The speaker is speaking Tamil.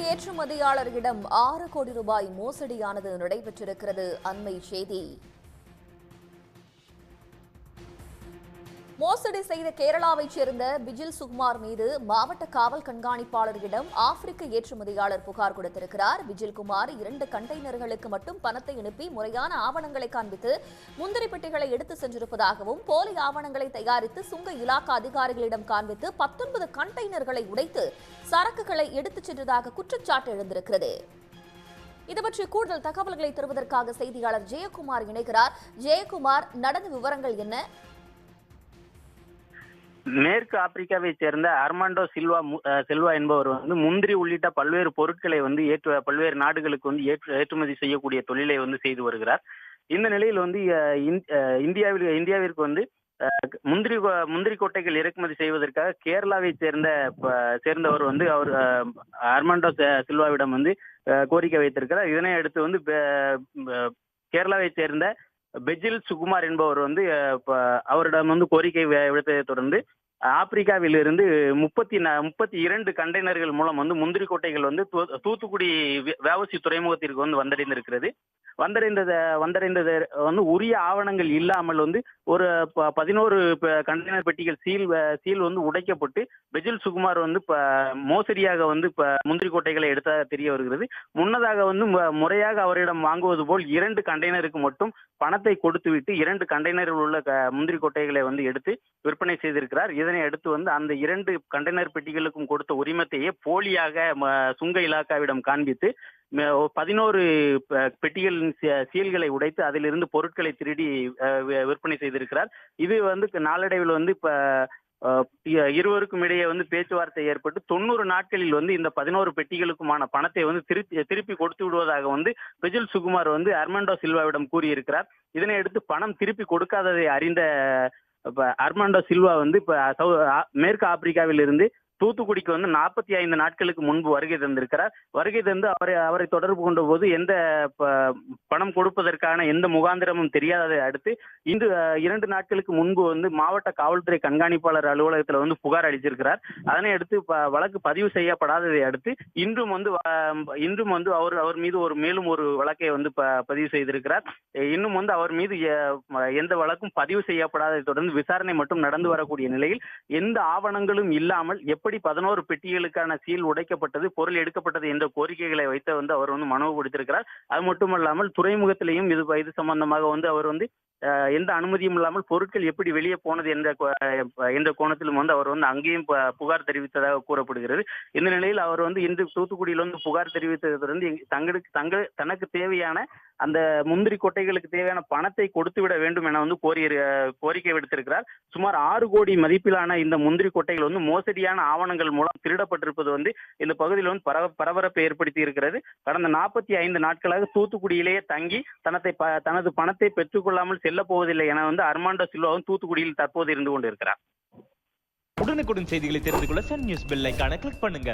ஏற்றுமதியாளர்களிடம் ஆறு கோடி ரூபாய் மோசடியானது நடைபெற்றிருக்கிறது. அண்மை செய்தி. மோசடி செய்த கேரளாவைச் சேர்ந்த பிஜில் சுகுமார் மீது மாவட்ட காவல் கண்காணிப்பாளரிடம் ஆப்பிரிக்க ஏற்றுமதியாளர் புகார் கொடுத்திருக்கிறார். பிஜில் குமார் இரண்டு கண்டெய்னர்களுக்கு மட்டும் பணத்தை அனுப்பி முறையான ஆவணங்களை காண்பித்து முந்திரி பெட்டிகளை எடுத்து சென்றிருப்பதாகவும் போலி ஆவணங்களை தயாரித்து சுங்க இலாக்கா அதிகாரிகளிடம் காண்பித்து பத்தொன்பது கண்டெய்னர்களை உடைத்து சரக்குகளை எடுத்துச் சென்றதாக குற்றச்சாட்டு எழுந்திருக்கிறது. இது பற்றி கூடுதல் தகவல்களை தருவதற்காக செய்தியாளர் ஜெயக்குமார் இணைகிறார். ஜெயக்குமார் நடந்த விவரங்கள் என்ன? மேற்கு ஆப்பிரிக்காவை சேர்ந்த அர்மாண்டோ சில்வா செல்வா சில்வா என்பவர் வந்து முந்திரி உள்ளிட்ட பல்வேறு பொருட்களை வந்து ஏற்று பல்வேறு நாடுகளுக்கு வந்து ஏற்று ஏற்றுமதி செய்யக்கூடிய தொழிலை வந்து செய்து வருகிறார். இந்த நிலையில் வந்து இந்தியாவில் இந்தியாவிற்கு வந்து முந்திரி முந்திரி கொட்டைகள் இறக்குமதி செய்வதற்காக கேரளாவை சேர்ந்த சேர்ந்தவர் வந்து அவர் அர்மாண்டோ சில்வாவிடம் வந்து கோரிக்கை வைத்திருக்கிறார். இதனை அடுத்து வந்து கேரளாவை சேர்ந்த பெஜில் சுகுமார் என்பவர் வந்து அவரிடம் வந்து கோரிக்கை வி- விடுத்ததை தொடர்ந்து ஆப்பிரிக்காவிலிருந்து முப்பத்தி முப்பத்தி இரண்டு கண்டெய்னர்கள் மூலம் வந்து முந்திரி கொட்டைகள் வந்து தூ- தூத்துக்குடி வேவசி துறைமுகத்திற்கு வந்து வந்தடைந்திருக்கிறது. வந்தடைந்தத வந்தடைந்தது வந்து உரிய ஆவணங்கள் இல்லாமல் வந்து ஒரு ப- பதினோரு கண்டெய்னர் பெட்டிகள் சீல் சீல் வந்து உடைக்கப்பட்டு பெஜில் சுகுமார் வந்து ப- மோசடியாக வந்து இப்போ முந்திரி கொட்டைகளை எடுத்ததாக தெரிய வருகிறது. முன்னதாக வந்து முறையாக அவரிடம் வாங்குவது போல் இரண்டு கண்டெய்னருக்கு மட்டும் பணத்தை கொடுத்துவிட்டு இரண்டு கண்டெய்னரில் உள்ள முந்திரி கொட்டைகளை வந்து எடுத்து விற்பனை செய்திருக்கிறார். இதனை அடுத்து வந்து அந்த இரண்டு கண்டெய்னர் பெட்டிகளுக்கும் கொடுத்த உரிமத்தையே போலியாக சுங்க இலாக்காவிடம் காண்பித்து பதினோரு பெட்டிகளின் சீல்களை உடைத்து அதிலிருந்து பொருட்களை திருடி விற்பனை செய்திருக்கிறார். இது வந்து நாளடைவில் வந்து இப்ப இருவருக்கும் இடையே வந்து பேச்சுவார்த்தை ஏற்பட்டு தொண்ணூறு நாட்களில் வந்து இந்த பதினோரு பெட்டிகளுக்குமான பணத்தை வந்து திருப்பி திருப்பி கொடுத்து விடுவதாக வந்து பிஜில் சுகுமார் வந்து அர்மண்டோ சில்வாவிடம் கூறியிருக்கிறார். இதனை அடுத்து பணம் திருப்பி கொடுக்காததை அறிந்த இப்ப அர்மாண்டோ சில்வா வந்து இப்ப சவு- ஆ- மேற்கு ஆப்பிரிக்காவில் இருந்து தூத்துக்குடிக்கு வந்து நாற்பத்தி ஐந்து நாட்களுக்கு முன்பு வருகை தந்திருக்கிறார். வருகை தந்து அவரை அவரை தொடர்பு கொண்ட போது எந்த பணம் கொடுப்பதற்கான எந்த முகாந்திரமும் தெரியாததை அடுத்து இன்று இரண்டு நாட்களுக்கு முன்பு வந்து மாவட்ட காவல்துறை கண்காணிப்பாளர் அலுவலகத்தில் வந்து புகார் அளிச்சிருக்கிறார். அதனை அடுத்து வழக்கு பதிவு செய்யப்படாததை அடுத்து இன்றும் வந்து இன்றும் வந்து அவர் அவர் மீது ஒரு மேலும் ஒரு வழக்கை வந்து ப- பதிவு செய்திருக்கிறார். இன்னும் வந்து அவர் மீது எந்த வழக்கும் பதிவு செய்யப்படாததை தொடர்ந்து விசாரணை மட்டும் நடந்து வரக்கூடிய நிலையில் எந்த ஆவணங்களும் இல்லாமல் எப்படி பதினோரு பெட்டிகளுக்கான சீல் உடைக்கப்பட்டது பொருள் எடுக்கப்பட்டது என்ற கோரிக்கைகளை வைத்து வந்து அவர் வந்து மனு கொடுத்திருக்கிறார். அது மட்டுமல்லாமல் துறைமுகத்திலையும் இது இது சம்பந்தமாக வந்து அவர் வந்து எந்த அனுமதியும் இல்லாமல் பொருட்கள் எப்படி வெளியே போனது என்ற எந்த என்ற கோணத்திலும் வந்து அவர் வந்து அங்கேயும் புகார் தெரிவித்ததாக கூறப்படுகிறது. இந்த நிலையில் அவர் வந்து இன்று தூத்துக்குடியில் வந்து புகார் தெரிவித்ததை தங்களுக்கு தங்கள் தனக்கு தேவையான அந்த முந்திரி கொட்டைகளுக்கு தேவையான பணத்தை கொடுத்து விட வேண்டும் என வந்து கோரி கோரிக்கை விடுத்திருக்கிறார். சுமார் ஆறு கோடி மதிப்பிலான இந்த முந்திரி கொட்டைகள் வந்து மோசடியான ஆவணங்கள் மூலம் திருடப்பட்டிருப்பது வந்து இந்த பகுதியில் வந்து பரவ பரபரப்பை ஏற்படுத்தி இருக்கிறது கடந்த நாற்பத்தி ஐந்து நாட்களாக தூத்துக்குடியிலேயே தங்கி தனத்தை ப- தனது பணத்தை பெற்றுக்கொள்ளாமல் செல்ல போவதில்லை என வந்து அர்மாண்டோ சில்வாவும் தூத்துக்குடியில் தற்போது இருந்து கொண்டிருக்கிறார். உடனுக்குடன் செய்திகளை தெரிந்து கொள்ள சன் நியூஸ் பெல் ஐக்கான கிளிக் பண்ணுங்க.